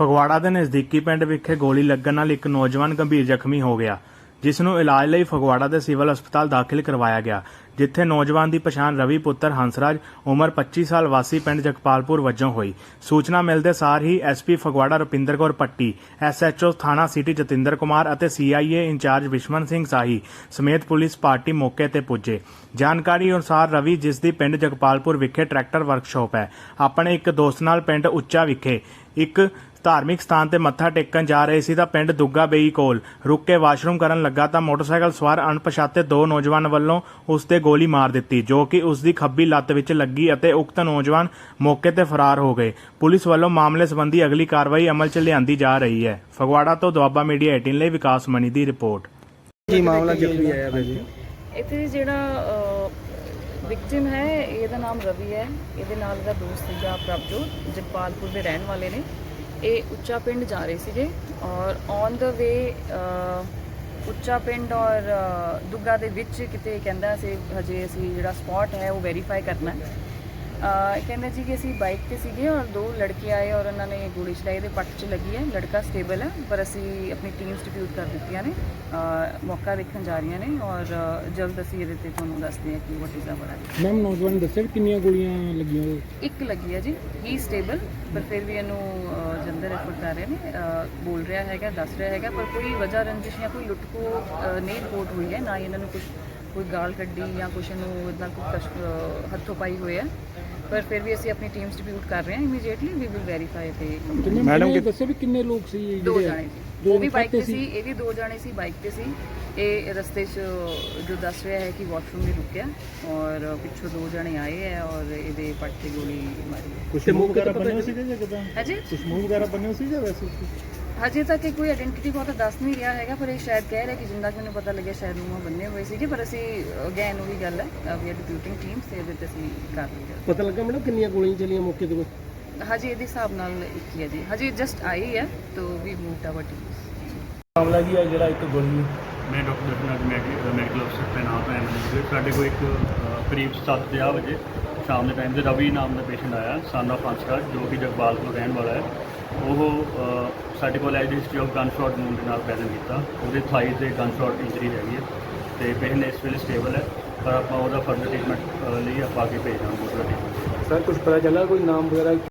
ਫਗਵਾੜਾ ਦੇ ਨਜ਼ਦੀਕੀ ਪਿੰਡ ਵਿਖੇ ਗੋਲੀ ਲੱਗਣ ਨਾਲ ਇੱਕ ਨੌਜਵਾਨ ਗੰਭੀਰ ਜ਼ਖਮੀ ਹੋ ਗਿਆ, ਜਿਸ ਨੂੰ ਇਲਾਜ ਲਈ ਫਗਵਾੜਾ ਦੇ ਸਿਵਲ ਹਸਪਤਾਲ ਦਾਖਲ ਕਰਵਾਇਆ ਗਿਆ, ਜਿੱਥੇ ਨੌਜਵਾਨ ਦੀ ਪਛਾਣ ਰਵੀ ਪੁੱਤਰ ਹੰਸਰਾਜ, ਉਮਰ 25 ਸਾਲ, ਵਾਸੀ ਪਿੰਡ ਜਗਪਾਲਪੁਰ ਵਜੋਂ ਹੋਈ। ਸੂਚਨਾ ਮਿਲਦੇ ਸਾਰ ਹੀ ਐਸਪੀ ਫਗਵਾੜਾ ਰੁਪਿੰਦਰ ਕੌਰ ਪੱਟੀ, ਐਸਐਚਓ ਥਾਣਾ ਸਿਟੀ ਜਤਿੰਦਰ ਕੁਮਾਰ ਅਤੇ ਸੀਆਈਏ ਇੰਚਾਰਜ ਵਿਸ਼ਵਨ ਸਿੰਘ ਸਾਹੀ ਸਮੇਤ ਪੁਲਿਸ ਪਾਰਟੀ ਮੌਕੇ ਤੇ ਪੁੱਜੇ। ਜਾਣਕਾਰੀ ਅਨੁਸਾਰ ਰਵੀ ਜਿਸ ਦੀ ਪਿੰਡ ਜਗਪਾਲਪੁਰ ਵਿਖੇ ਟਰੈਕਟਰ ਵਰਕਸ਼ਾਪ ਹੈ, ਆਪਣੇ ਇੱਕ ਦੋਸਤ ਨਾਲ ਪਿੰਡ ਉੱਚਾ ਵਿਖੇ, ਇੱਕ ਧਾਰਮਿਕ ਸਥਾਨ ਤੇ ਮੱਥਾ ਟੇਕਣ ਜਾ ਰਹੇ ਸੀ ਤਾਂ ਪਿੰਡ ਦੁੱਗਾ ਬੇਈ ਕੋਲ ਰੁੱਕ ਕੇ ਵਾਸ਼ਰੂਮ ਕਰਨ ਲੱਗਾ ਤਾਂ ਮੋਟਰਸਾਈਕਲ ਸਵਾਰ ਅਣਪਛਾਤੇ ਦੋ ਨੌਜਵਾਨ ਵੱਲੋਂ ਉਸ ਤੇ ਗੋਲੀ ਮਾਰ ਦਿੱਤੀ ਜੋ ਕਿ ਉਸ ਦੀ ਖੱਬੀ ਲੱਤ ਵਿੱਚ ਲੱਗੀ ਅਤੇ ਉਕਤ ਨੌਜਵਾਨ ਮੌਕੇ ਤੇ ਫਰਾਰ ਹੋ ਗਏ। ਪੁਲਿਸ ਵੱਲੋਂ ਮਾਮਲੇ ਸੰਬੰਧੀ ਅਗਲੀ ਕਾਰਵਾਈ ਅਮਲ 'ਚ ਲਿਆਂਦੀ ਜਾ ਰਹੀ ਹੈ। ਫਗਵਾੜਾ ਤੋਂ ਦੁਆਬਾ ਮੀਡੀਆ 18 ਲਈ ਵਿਕਾਸ ਮਣੀ ਦੀ ਰਿਪੋਰਟ। ਕੀ ਮਾਮਲਾ ਜ਼ਖਮੀ ਆਇਆ ਭਾਜੀ ਇੱਥੇ ਜਿਹੜਾ ਵਿਕਟਿਮ ਹੈ ਇਹਦਾ ਨਾਮ ਰਵੀ ਹੈ। ਇਹਦੇ ਨਾਲ ਦਾ ਦੋਸਤ ਸੀਗਾ ਪ੍ਰਭਜੋਤ ਜਗਪਾਲਪੁਰ ਦੇ ਰਹਿਣ ਵਾਲੇ ਨੇ। ਇਹ ਉੱਚਾ ਪਿੰਡ ਜਾ ਰਹੇ ਸੀਗੇ ਔਰ ਔਨ ਦਾ ਵੇ ਉੱਚਾ ਪਿੰਡ ਔਰ ਦੁੱਗਾ ਦੇ ਵਿੱਚ ਕਿਤੇ ਕਹਿੰਦਾ ਸੀ, ਹਜੇ ਅਸੀਂ ਜਿਹੜਾ ਸਪੌਟ ਹੈ ਉਹ ਵੈਰੀਫਾਈ ਕਰਨਾ ਹੈ। ਕਹਿੰਦੇ ਜੀ ਕਿ ਅਸੀਂ ਬਾਈਕ ਤੇ ਸੀਗੇ ਔਰ ਦੋ ਲੜਕੇ ਆਏ ਔਰ ਉਹਨਾਂ ਨੇ ਗੋਲੀ ਚਲਾਈ ਦੇ ਪੱਟ 'ਚ ਲੱਗੀ ਹੈ। ਲੜਕਾ ਸਟੇਬਲ ਹੈ ਪਰ ਅਸੀਂ ਆਪਣੀ ਟੀਮਸ ਡਿਪਿਊਟ ਕਰ ਦਿੱਤੀਆਂ ਨੇ। ਮੌਕਾ ਦੇਖਣ ਜਾ ਰਹੀਆਂ ਨੇ ਔਰ ਜਲਦ ਅਸੀਂ ਇਹਦੇ ਤੇ ਤੁਹਾਨੂੰ ਦੱਸਦੇ ਹਾਂ ਕਿ ਵਾਟ ਇਜ਼ ਦਾ ਬੜਾ ਮੈਮ ਨੌਜਵਾਨ ਦੱਸਿਆ ਕਿੰਨੀਆਂ ਗੋਲੀਆਂ ਲੱਗੀਆਂ? ਇੱਕ ਲੱਗੀ ਹੈ ਜੀ। ਹੀ ਸਟੇਬਲ ਪਰ ਫਿਰ ਵੀ ਇਹਨੂੰ ਜਲਦ ਰੈਫਰ ਕਰ ਰਹੇ ਨੇ। ਬੋਲ ਰਿਹਾ ਹੈਗਾ ਦੱਸ ਰਿਹਾ ਹੈਗਾ ਪਰ ਕੋਈ ਵਜ੍ਹਾ ਰੰਜਿਸ਼ ਜਾਂ ਕੋਈ ਲੁੱਟ ਕੋ ਅਹ, ਨਹੀਂ ਰਿਪੋਰਟ ਹੋਈ ਹੈ ਨਾ ਇਹਨਾਂ ਨੂੰ ਕੁਝ ਕੋਈ ਗਾਲ ਕੱਢੀ ਜਾਂ ਕੁਛ ਇਹਨੂੰ ਇਹਦਾ ਕੋਈ ਹੱਥੋਂ ਪਾਈ ਹੋਈ ਹੈ ਪਰ ਫਿਰ ਵੀ ਅਸੀਂ ਆਪਣੀ ਟੀਮਸ ਡਿਪਿਊਟ ਕਰ ਰਹੇ ਹਾਂ ਇਮੀਡੀਏਟਲੀ ਵੀ ਵਿਲ ਵੈਰੀਫਾਈ ਤੇ ਮੈਡਮ ਨੇ ਦੱਸਿਆ ਵੀ ਕਿੰਨੇ ਲੋਕ ਸੀ ਦੋ ਜਿਹੜੇ ਜਾਣੇ ਸੀ। ਦੋ ਉਹ ਵੀ ਬਾਈਕ ਤੇ ਸੀ? ਇਹ ਵੀ ਦੋ ਜਾਣੇ ਸੀ ਬਾਈਕ ਤੇ ਸੀ। ਇਹ ਰਸਤੇ 'ਚ ਜੋ ਦੱਸ ਰਿਹਾ ਹੈ ਕਿ ਵਾਸ਼ਰੂਮ ਵੀ ਰੁਕਿਆ ਔਰ ਪਿੱਛੋਂ ਦੋ ਜਣੇ ਆਏ ਹੈ ਔਰ ਇਹਦੇ ਪੱਟ ਤੇ ਗੋਲੀ ਮਾਰੀ। ਕੁਝ ਮੂੰਹ ਵਗੈਰਾ ਬੰਨੇ ਸੀਗੇ ਜਾਂ ਕਿਦਾਂ? ਹਾਂਜੀ ਕੁਝ ਮੂੰਹ ਵਗੈਰਾ ਬੰਨੇ ਸੀ ਜਾਂ ਵੈਸੇ? ਹਜੇ ਤੱਕ ਇਹ ਕੋਈ ਆਇਡੈਂਟੀਟੀ ਬਹੁਤ ਦੱਸ ਨਹੀਂ ਰਿਹਾ ਹੈਗਾ ਪਰ ਇਹ ਸ਼ਾਇਦ ਕਹਿ ਰਿਹਾ ਕਿ ਜਿੰਦਾ ਮੈਨੂੰ ਪਤਾ ਲੱਗਿਆ ਸ਼ਾਇਦ ਮੂੰਹ ਬੰਨੇ ਹੋਏ ਸੀਗੇ ਪਰ ਅਸੀਂ ਅਗੇਨ ਉਹੀ ਗੱਲ ਹੈ ਵੀ ਆਰ ਡਿਪਿਊਟਿੰਗ ਟੀਮਸ ਤੇ ਇਹਦੇ ਤੇ ਅਸੀਂ ਕਰ ਰਹੇ ਪਤਾ ਲੱਗਾ ਮੈਡਮ ਕਿੰਨੀਆਂ ਗੋਲੀਆਂ ਚੱਲੀਆਂ ਮੌਕੇ ਤੇ ਹਾਂ ਹਜੇ ਇਹਦੇ ਹਿਸਾਬ ਨਾਲ ਇੱਕ ਹੀ ਹੈ ਜੀ। ਹਜੇ ਜਸਟ ਆਈ ਹੈ ਤੋ ਵੀ ਮੂਵਡ ਆਵਰ ਟੀਮਸ ਮਾਮਲਾ ਕੀ ਹੈ ਜਿਹੜਾ ਇੱਕ ਗੋਲੀ? ਮੈਂ ਡਾਕਟਰ ਦਰਸ਼ਨਾਥ ਮੈਡੀਕਲ ਅਫਸਰ ਤੈਨਾਤ ਹਾਂ ਐਮਰਜੈਂਸੀ ਸਾਡੇ ਕੋਲ ਇੱਕ ਕਰੀਬ 7:50 ਵਜੇ ਸ਼ਾਮ ਦੇ ਟਾਈਮ ਤੇ ਰਵੀ ਨਾਮ ਦਾ ਪੇਸ਼ੈਂਟ ਆਇਆ ਸਨ ਹੰਸਰਾਜ ਜੋ ਕਿ ਜਗਪਾਲਪੁਰ ਰਹਿਣ ਵਾਲਾ ਹੈ। ਉਹ ਸਾਡੇ ਕੋਲ as history of gun shot moon ਦੇ ਨਾਲ ਪ੍ਰੈਜ਼ੈਂਟ ਕੀਤਾ। ਉਹਦੇ ਥਾਈ ਤੇ ਗਨ ਸ਼ਾਟ ਇੰਜਰੀ ਹੈਗੀ ਹੈ। ਤੇ ਪੇਨ ਇਸ ਵੇਲੇ ਸਟੇਬਲ ਹੈ। ਪਰ ਆਪਾਂ ਉਹਦਾ ਫਰਦਰ ਟ੍ਰੀਟਮੈਂਟ ਲਈ ਆਪਾਂ ਅੱਗੇ ਭੇਜਾਂਗੇ ਉਹਦਾ ਟ੍ਰੀਟਮੈਂਟ ਸਰ ਕੁਝ ਪਤਾ ਚੱਲਾ ਕੋਈ ਨਾਮ ਵਗੈਰਾ?